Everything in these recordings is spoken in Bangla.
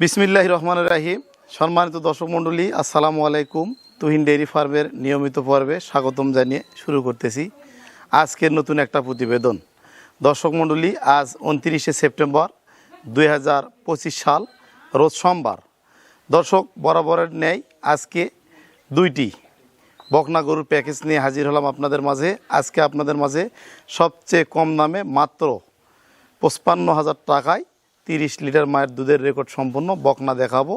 বিসমিল্লাহ রহমান রাহিম সম্মানিত দর্শক মণ্ডলী, আসসালামু আলাইকুম। তুহিন ডেইরি ফার্মের নিয়মিত পর্বে স্বাগতম জানিয়ে শুরু করতেছি আজকের নতুন একটা প্রতিবেদন। দর্শক মণ্ডলী, আজ উনত্রিশে সেপ্টেম্বর দু হাজার পঁচিশ সাল, রোজ সোমবার। দর্শক, বরাবরের ন্যায় আজকে দুইটি বকনা গরুর প্যাকেজ নিয়ে হাজির হলাম আপনাদের মাঝে। আজকে আপনাদের মাঝে সবচেয়ে কম দামে মাত্র পঁচপান্ন হাজার টাকায় তিরিশ লিটার মায়ের দুধের রেকর্ড সম্পন্ন বকনা দেখাবো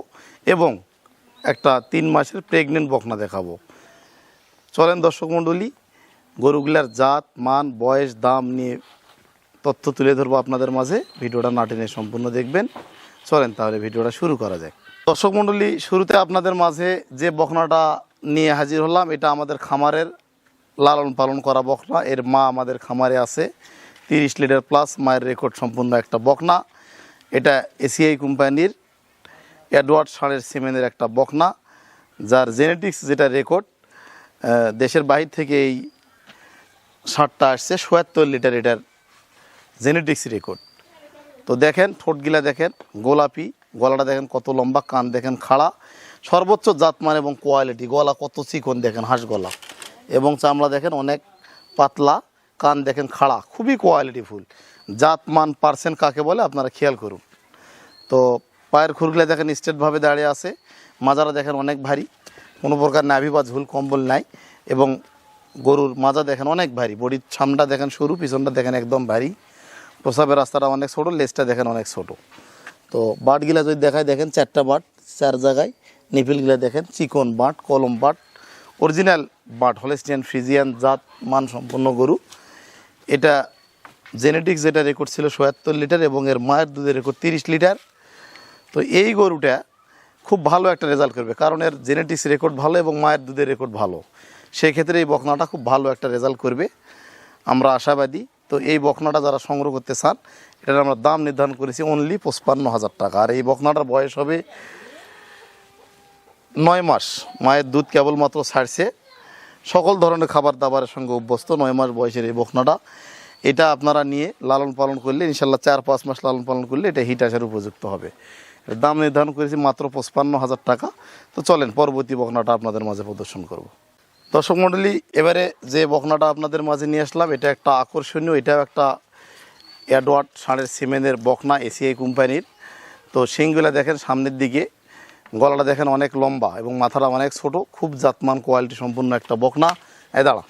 এবং একটা তিন মাসের প্রেগনেন্ট বকনা দেখাবো। চলেন দর্শক মণ্ডলী, গরুগুলার জাত, মান, বয়স, দাম নিয়ে তথ্য তুলে ধরবো আপনাদের মাঝে। ভিডিওটা না টেনে সম্পূর্ণ দেখবেন। চলেন তাহলে ভিডিওটা শুরু করা যাক। দর্শক মণ্ডলী, শুরুতে আপনাদের মাঝে যে বকনাটা নিয়ে হাজির হলাম, এটা আমাদের খামারের লালন পালন করা বকনা। এর মা আমাদের খামারে আছে। তিরিশ লিটার প্লাস মায়ের রেকর্ড সম্পূর্ণ একটা বকনা। এটা এসিআই কোম্পানির অ্যাডওয়ার্ড ষাঁড়ের সিমেনের একটা বকনা, যার জেনেটিক্স যেটা রেকর্ড দেশের বাহির থেকে এই ষাঁড়টা আসছে সোয়াত্তর লিটার এটার জেনেটিক্স রেকর্ড তো দেখেন, ঠোঁটগিলা দেখেন, গোলাপি, গলাটা দেখেন কত লম্বা, কান দেখেন খাড়া, সর্বোচ্চ জাতমান এবং কোয়ালিটি গলা কত চিকন দেখেন, হাঁস গলা। এবং চামড়া দেখেন অনেক পাতলা, কান দেখেন খাড়া, খুবই কোয়ালিটিফুল জাতমান পার্সেন্ট কাকে বলে আপনারা খেয়াল করুন। তো পায়ের খুরগুলা দেখেন স্ট্রেটভাবে দাঁড়িয়ে আছে, মাজারা দেখেন অনেক ভারী, কোনো প্রকার নাভি বা ঝুল কম্বল নাই এবং গরুর মাজা দেখেন অনেক ভারী, বডির ছামটা দেখেন সরু, পিছনটা দেখেন একদম ভারী, প্রসাবের রাস্তাটা অনেক ছোটো, লেজটা দেখেন অনেক ছোটো। তো বাটগুলা যদি দেখায় দেখেন চারটা বাট, চার জায়গায়, নিপিলগুলা দেখেন চিকন বাট, কলম but, original but, Holstein, Friesian জাত মান সম্পন্ন গরু। এটা জেনেটিক্স যেটা রেকর্ড ছিল সোয়াত্তর লিটার এবং এর মায়ের দুধের রেকর্ড তিরিশ লিটার। তো এই গরুটা খুব ভালো একটা রেজাল্ট করবে, কারণ এর জেনেটিক্স রেকর্ড ভালো এবং মায়ের দুধের রেকর্ড ভালো। সেই ক্ষেত্রে এই বকনাটা খুব ভালো একটা রেজাল্ট করবে, আমরা আশাবাদী। তো এই বকনাটা যারা সংগ্রহ করতে চান, এটার আমরা দাম নির্ধারণ করেছি অনলি পঁচপান্ন হাজার টাকা। আর এই বকনাটার বয়স হবে নয় মাস। মায়ের দুধ কেবলমাত্র ছাড়ছে। সকল ধরনের খাবার দাবারের সঙ্গে অভ্যস্ত নয় মাস বয়সের এই বকনাটা। এটা আপনারা নিয়ে লালন পালন করলে, ইনশাল্লাহ চার পাঁচ মাস লালন পালন করলে এটা হিট আসার উপযুক্ত হবে। দাম নির্ধারণ করেছি মাত্র পঁচপান্ন হাজার টাকা। তো চলেন, পরবর্তী বকনাটা আপনাদের মাঝে প্রদর্শন করব। দর্শক মণ্ডলী, এবারে যে বকনাটা আপনাদের মাঝে নিয়ে আসলাম, এটা একটা আকর্ষণীয়, এটাও একটা অ্যাডওয়ার্ড ষাঁড়ের সিমেন্টের বকনা এসিআই কোম্পানির। তো শিংগুলা দেখেন সামনের দিকে, গলাটা দেখেন অনেক লম্বা এবং মাথাটা অনেক ছোট, খুব জাতমান কোয়ালিটি সম্পূর্ণ একটা বকনা। এ দাঁড়া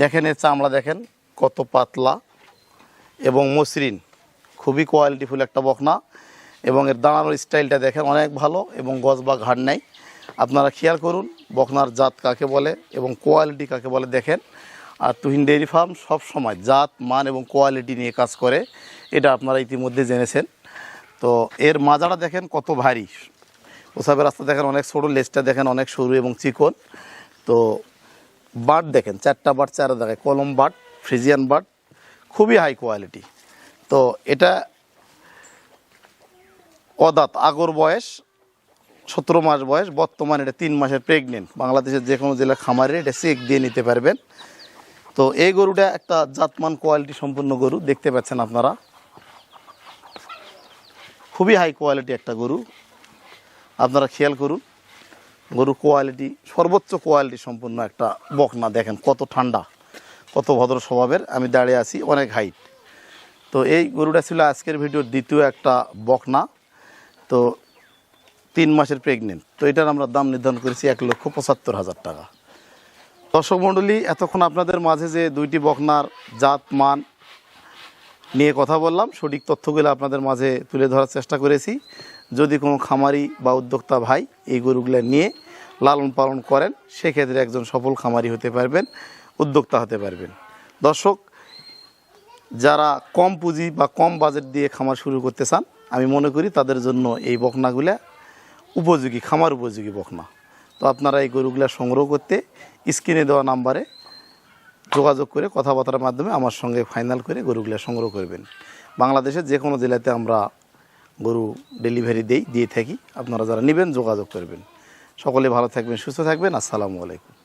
দেখেন এর চামড়া দেখেন কত পাতলা এবং মসৃণ, খুবই কোয়ালিটিফুল একটা বকনা এবং এর দাঁড়ানোর স্টাইলটা দেখেন অনেক ভালো এবং গজ বা ঘাড় নেই। আপনারা খেয়াল করুন, বকনার জাত কাকে বলে এবং কোয়ালিটি কাকে বলে দেখেন। আর তুহিন ডেয়ারি ফার্ম সব সময় জাত, মান এবং কোয়ালিটি নিয়ে কাজ করে, এটা আপনারা ইতিমধ্যে জেনেছেন। তো এর মাজাটা দেখেন কত ভারী। ওসাবের রাস্তা দেখেন অনেক সরু লেজটা দেখেন অনেক সরু এবং চিকন। তো বাট দেখেন, চারটা বাট চার দেখায় কলম বাট। ফ্রিজিয়ান বাট খুবই হাই কোয়ালিটি তো এটা অদাত, আগর বয়স, সতেরো মাস বয়স, বর্তমানে এটা তিন মাসের প্রেগনেন্ট বাংলাদেশের যে কোনো জেলার খামারে এটা চেক দিয়ে নিতে পারবেন। তো এই গরুটা একটা জাতমান কোয়ালিটি সম্পূর্ণ গরু, দেখতে পাচ্ছেন আপনারা। খুবই হাই কোয়ালিটি একটা গরু। আপনারা খেয়াল করুন গরু কোয়ালিটি সর্বোচ্চ কোয়ালিটি সম্পূর্ণ একটা বকনা, দেখেন কত ঠান্ডা। কত ভদ্র স্বভাবের, আমি দাঁড়িয়ে আছি অনেক হাইট তো এই গরুটা ছিল আজকের ভিডিওর দ্বিতীয় একটা বকনা, তো তিন মাসের প্রেগনেন্ট তো এটার আমরা দাম নির্ধারণ করেছি এক লক্ষ পঁচাত্তর হাজার টাকা। দর্শক মণ্ডলী, এতক্ষণ আপনাদের মাঝে যে দুইটি বকনার জাত, মান নিয়ে কথা বললাম, সঠিক তথ্যগুলো আপনাদের মাঝে তুলে ধরার চেষ্টা করেছি। যদি কোনো খামারি বা উদ্যোক্তা ভাই এই গরুগুলো নিয়ে লালন পালন করেন, সেক্ষেত্রে একজন সফল খামারি হতে পারবেন। উদ্যোক্তা হতে পারবেন। দর্শক, যারা কম পুঁজি বা কম বাজেট দিয়ে খামার শুরু করতে চান, আমি মনে করি তাদের জন্য এই বকনাগুলা উপযোগী, খামার উপযোগী বকনা। তো আপনারা এই গরুগুলা সংগ্রহ করতে স্ক্রিনে দেওয়া নাম্বারে যোগাযোগ করে কথাবার্তার মাধ্যমে আমার সঙ্গে ফাইনাল করে গরুগুলা সংগ্রহ করবেন। বাংলাদেশের যে কোনো জেলাতে আমরা গরু ডেলিভারি দেই, দিয়ে থাকি। আপনারা যারা নেবেন যোগাযোগ করবেন। সকলে ভালো থাকবেন, সুস্থ থাকবেন। আসসালামু আলাইকুম।